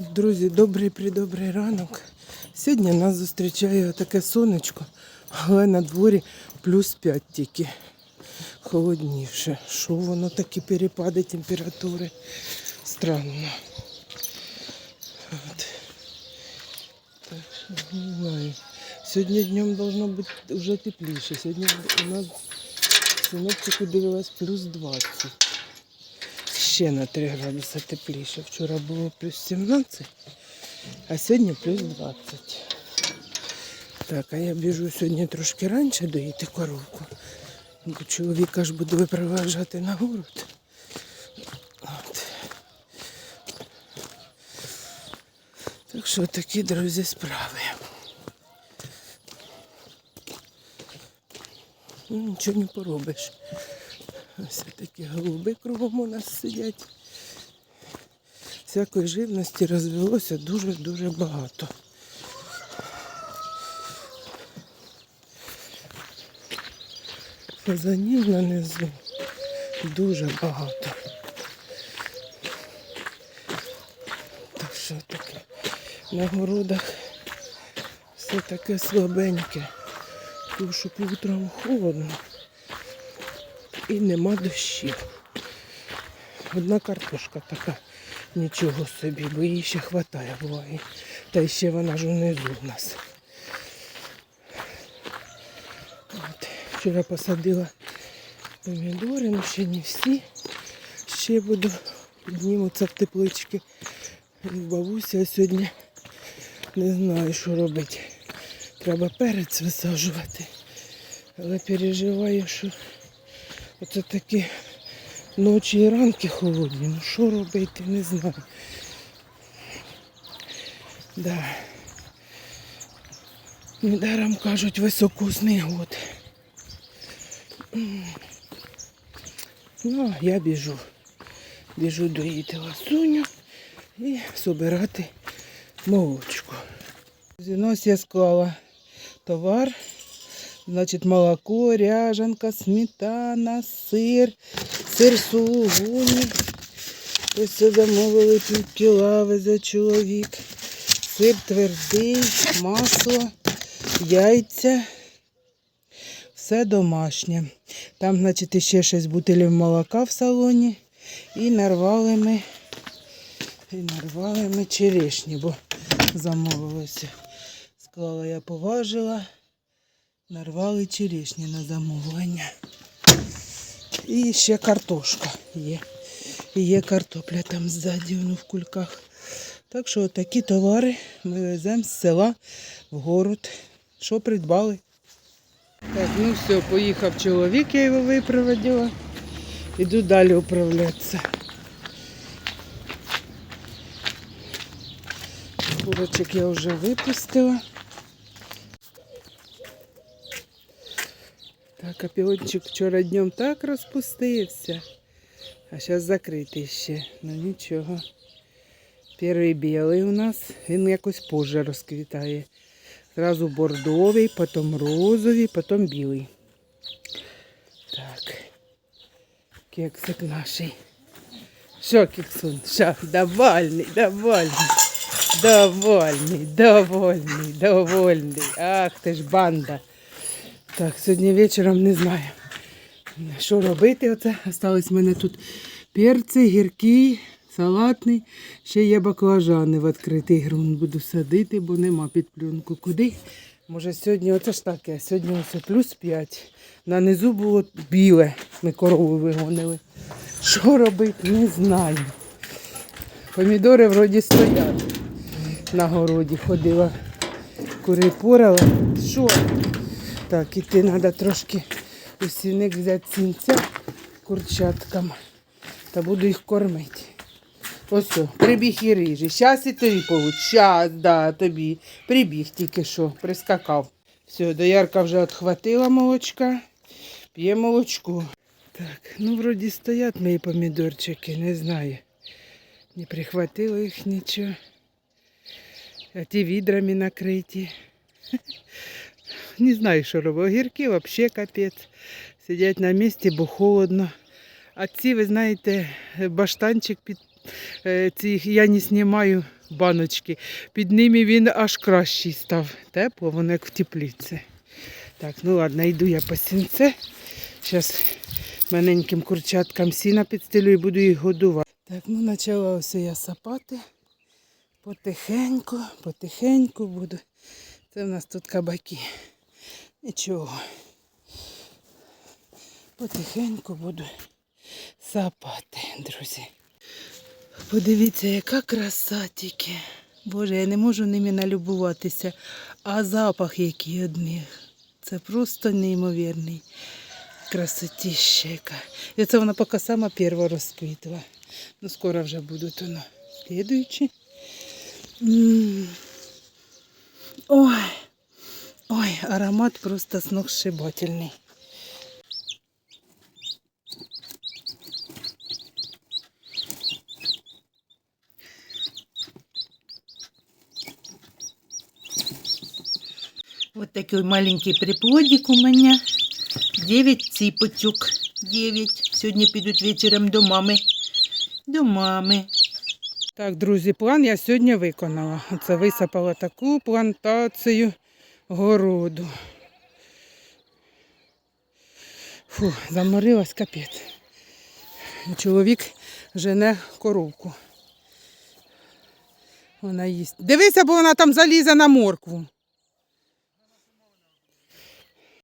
Друзі, добрий придобрий ранок. Сьогодні нас зустрічає таке сонечко, але на дворі плюс 5 тільки. Холодніше. Що воно такі перепади температури? Странно. От. Так не. Сьогодні днем должно бути вже тепліше. Сьогодні у нас синоптику дивилась плюс 20 ще на 3 градуси тепліше. Вчора було плюс 17, а сьогодні плюс 20. Так, а я біжу сьогодні трошки раніше доїти коровку. Бо чоловік аж буде випроваджати на город. Так що такі, друзі, справи. Ну, Нічого не поробиш. Ось такі голуби кругом у нас сидять. Всякої живності розвелося дуже-дуже багато. Фазанів на низу дуже багато. Так що таке на городах все таке слабеньке, тому що утром холодно і нема дощів. Одна картошка така, нічого собі, бо її ще вистачає буває. Та ще вона ж внизу в нас. От. Вчора посадила помідори, ну ще не всі. Ще буду піднімуться в теплички. Бабуся сьогодні не знаю, що робити. Треба перець висаджувати. Але переживаю, що Оце такі ночі і ранки холодні. Ну що робити, не знаю. Да. Недаром кажуть високосний год. Ну, я біжу. Біжу доїти ласуню і собирати молочку. Ось я склала товар. Значить, молоко, ряжанка, сметана, сир, сир сулугуні. Ось це замовили пів кіла, везе чоловік. Сир твердий, масло, яйця. Все домашнє. Там, значить, ще 6 бутилів молока в салоні. І нарвали ми, і нарвали ми черешні, бо замовилося. Склала я поважила. Нарвали черешні на замовлення. І ще картошка є. І є картопля там ззаді воно в кульках. Так що такі товари ми веземо з села в город. Що придбали? Так, ну все, поїхав чоловік, я його випроводила. Іду далі управлятися. Курочок я вже випустила. Так, а піончик вчора днем так розпустився. А зараз закритий ще. Ну нічого. Перший білий у нас, він якось позже розквітає. Зразу бордовий, потім розовий, потім білий. Так. Кексик наший. Що, кексун? Що? Довольний, довольний. Довольний, довольний, довольний. Ах ти ж банда. Так, сьогодні вечором не знаю, що робити. Оце остались в мене тут перці, гіркий, салатний. Ще є баклажани в відкритий ґрунт. Буду садити, бо нема під пленку. Куди? Може сьогодні оце ж таке, сьогодні ось плюс 5. На низу було біле. Ми корову вигонили. Що робити, не знаю. Помідори вроді стоять. На городі ходила. Кури порала. Що? Так, іти треба трошки у сіник взяти сінця курчаткам та буду їх кормити. Ось, о, прибіг і рижий. Щас і тобі получ. Щас, да, тобі. Прибіг тільки що, прискакав. Все, доярка вже відхватила молочка. П'є молочко. Так, ну вроді стоять мої помідорчики, не знаю. Не прихватило їх нічого. А ті відрами накриті. Не знаю, що робити. Огірки взагалі капець. Сидять на місці, бо холодно. А ці, ви знаєте, баштанчик під е, ці я не знімаю баночки. Під ними він аж кращий став. Тепло, воно як в тепліці. Так, ну ладно, йду я по сінце. Зараз маленьким курчаткам сіна підстелю і буду їх годувати. Так, ну почала ось я сапати. Потихеньку, потихеньку буду. Це в нас тут кабаки. Нічого. Потихеньку буду сапати, друзі. Подивіться, яка краса тільки. Боже, я не можу ними налюбуватися. А запах який од них. Це просто неймовірний. Красотіща яка. І це вона поки сама перша розквітла. Ну, скоро вже будуть воно. Слідуючі. Ой, аромат просто сногсшибательний. Вот такой маленький приплодик у меня. Девять ципочек. Девять. Сьогодні підуть вечором до мами. До мами. Так, друзі, план я сьогодні виконала. Оце висипала таку плантацію городу. Фу, заморилась капець. Чоловік жене коровку. Вона їсть. Дивися, бо вона там залізе на моркву.